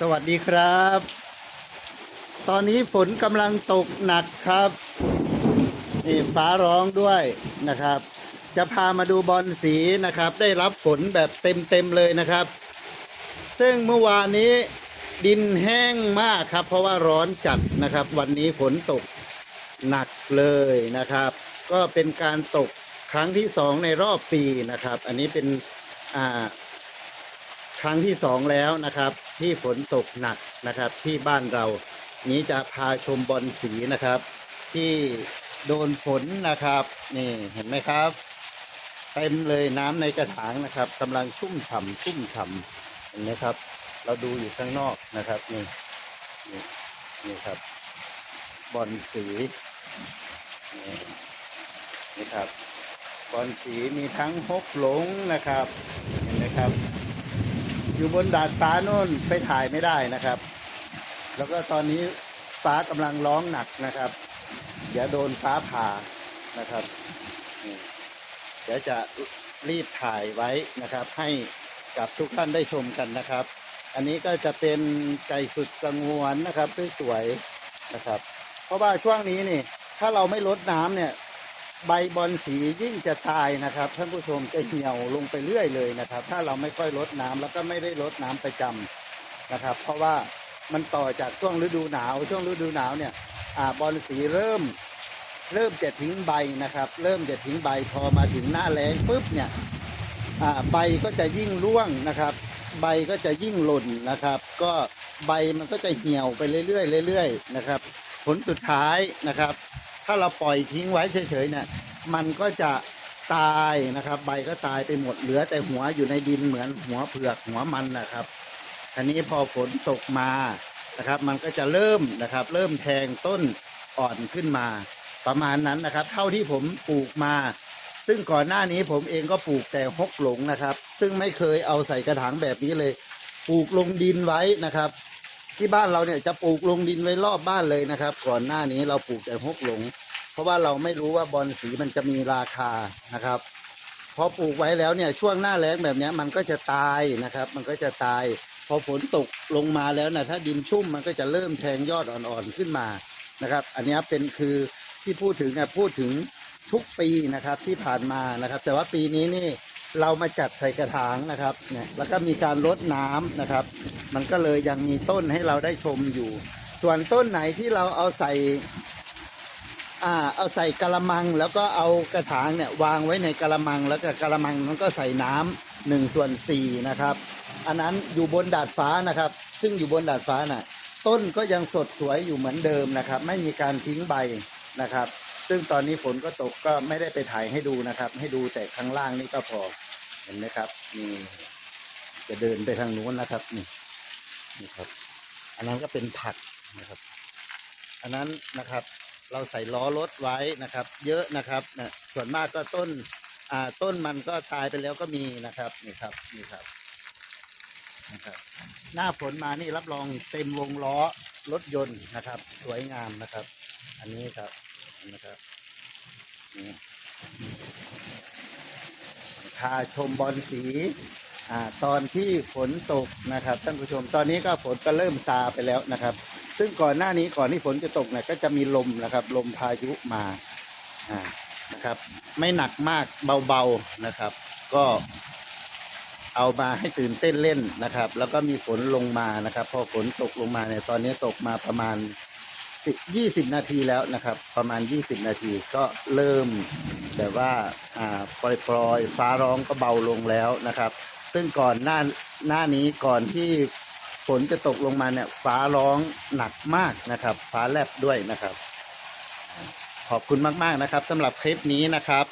สวัสดีครับ ตอนนี้ฝนกำลังตกหนักครับนี่ฟ้าร้องด้วยนะครับ จะพามาดูบอลสีนะครับ ได้รับฝนแบบเต็มๆเลยนะครับ ซึ่งเมื่อวานนี้ดินแห้งมากครับ เพราะว่าร้อนจัดนะครับ วันนี้ฝนตกหนักเลยนะครับ ก็เป็นการตกครั้งที่สองในรอบปีนะครับ อันนี้เป็นอ่าครั้งที่สองแล้วนะครับ ที่ฝนตกหนักนะครับ ที่บ้านเรา นี้จะพาชมบอลสีนะครับ ที่โดนฝนนะครับ นี่เห็นไหมครับเต็มเลยน้ำในกระถางนะครับกำลังชุ่มฉ่ำชุ่มฉ่ำเห็นไหมครับ เราดูอยู่ข้างนอกนะครับนี่นี่นี่ครับ บอลสีนี่นี่ครับบอลสีมีทั้งฮกหลงนะครับ เห็นไหมครับ อยู่บนดาดฟ้าโน่นไปถ่ายไม่ได้นะครับ แล้วก็ตอนนี้ฟ้ากำลังร้องหนักนะครับ เดี๋ยวโดนฟ้าผ่านะครับเดี๋ยวจะรีบถ่ายไว้นะครับ ให้กับทุกท่านได้ชมกันนะครับ อันนี้ก็จะเป็นไก่ฝึกสงวนนะครับสวยๆนะครับ เพราะว่าช่วงนี้นี่ ถ้าเราไม่ลดน้ำเนี่ย ใบบอลสียิ่งจะตายนะครับท่านผู้ชมจะเหี่ยวลงไปเรื่อยเลยนะครับ ถ้าเราไม่ค่อยลดน้ำแล้วก็ไม่ได้ลดน้ำประจำนะครับ เพราะว่ามันต่อจากช่วงฤดูหนาว ช่วงฤดูหนาวเนี่ยอบอลสีเริ่ม เริ่มจะทิ้งใบนะครับ เริ่มจะทิ้งใบพอมาถึงหน้าแล้งปุ๊บเนี่ยใบก็จะยิ่งร่วงนะครับ ใบก็จะยิ่งหล่นนะครับ ก็ใบมันก็จะเหี่ยวไปเรื่อยๆเรื่อยๆนะครับ ผลสุดท้ายนะครับ ถ้าเราปล่อยทิ้งไว้เฉยๆเนี่ย มันก็จะตายนะครับ ใบก็ตายไปหมดเหลือแต่หัวอยู่ในดินเหมือนหัวเผือกหัวมันนะครับทีนี้พอฝนตกมานะครับ มันก็จะเริ่มนะครับ เริ่มแทงต้นอ่อนขึ้นมา ประมาณนั้นนะครับ เท่าที่ผมปลูกมา ซึ่งก่อนหน้านี้ผมเองก็ปลูกแต่ฮกหลงนะครับ ซึ่งไม่เคยเอาใส่กระถางแบบนี้เลย ปลูกลงดินไว้นะครับ ที่บ้านเราเนี่ยจะปลูกลงดินไว้รอบบ้านเลยนะครับ ก่อนหน้านี้เราปลูกแต่ฮกหลง เพราะว่าเราไม่รู้ว่าบอลสีมันจะมีราคานะครับพอปลูกไว้แล้วเนี่ยช่วงหน้าแล้งแบบนี้มันก็จะตายนะครับ มันก็จะตาย พอฝนตกลงมาแล้วนะถ้าดินชุ่มมันก็จะเริ่มแทงยอดอ่อนๆขึ้นมานะครับ อันนี้เป็นคือที่พูดถึงเนี่ยพูดถึงทุกปีนะครับที่ผ่านมานะครับ แต่ว่าปีนี้นี่เรามาจัดใส่กระถางนะครับเนี่ยแล้วก็มีการลดน้ำนะครับ มันก็เลยยังมีต้นให้เราได้ชมอยู่ ส่วนต้นไหนที่เราเอาใส่อ่าเอาใส่กระมังแล้วก็เอากระถางเนี่ยวางไว้ในกระมังแล้วก็กระมังนั้นก็ใส่น้ำหนึ่งส่วนสี่นะครับ อันนั้นอยู่บนดาดฟ้านะครับ ซึ่งอยู่บนดาดฟ้าน่ะ ต้นก็ยังสดสวยอยู่เหมือนเดิมนะครับ ไม่มีการทิ้งใบนะครับ ซึ่งตอนนี้ฝนก็ตกก็ไม่ได้ไปถ่ายให้ดูนะครับ ให้ดูแต่ข้างล่างนี่ก็พอเห็นไหมครับนี่จะเดินไปทางนู้นนะครับนี่ นี่ครับ อันนั้นก็เป็นผักนะครับ อันนั้นนะครับ เราใส่ล้อรถไว้นะครับ เยอะนะครับนะส่วนมากก็ต้นอ่าต้นมันก็ตายไปแล้วก็มีนะครับนี่ครับนี่ครับนะครับหน้าฝนมานี่รับรองเต็มวงล้อรถยนต์นะครับ สวยงามนะครับ อันนี้ครับนะครับนี่พาชมบอลสี อตอนที่ฝนตกนะครับท่านผู้ชมตอนนี้ก็ฝนก็เริ่มซาไปแล้วนะครับ ซึ่งก่อนหน้านี้ก่อนที่ฝนจะตกเนี่ยก็จะมีลมนะครับ ลมพายุมานะครับ ไม่หนักมากเบาๆนะครับ ก็เอามาให้ตื่นเต้นเล่นนะครับ แล้วก็มีฝนลงมานะครับ พอฝนตกลงมาเนี่ยตอนนี้ตกมาประมาณสิบยี่สิบนาทีแล้วนะครับ ประมาณยี่สิบนาทีก็เริ่มแบบว่าอ่าปล่อยๆฟ้าร้องก็เบาลงแล้วนะครับ ซึ่งก่อนหน้าหน้านี้ก่อนที่ฝนจะตกลงมาเนี่ย ฟ้าร้องหนักมากนะครับ ฟ้าแลบด้วยนะครับ ขอบคุณมาก ๆ นะครับสำหรับคลิปนี้นะครับ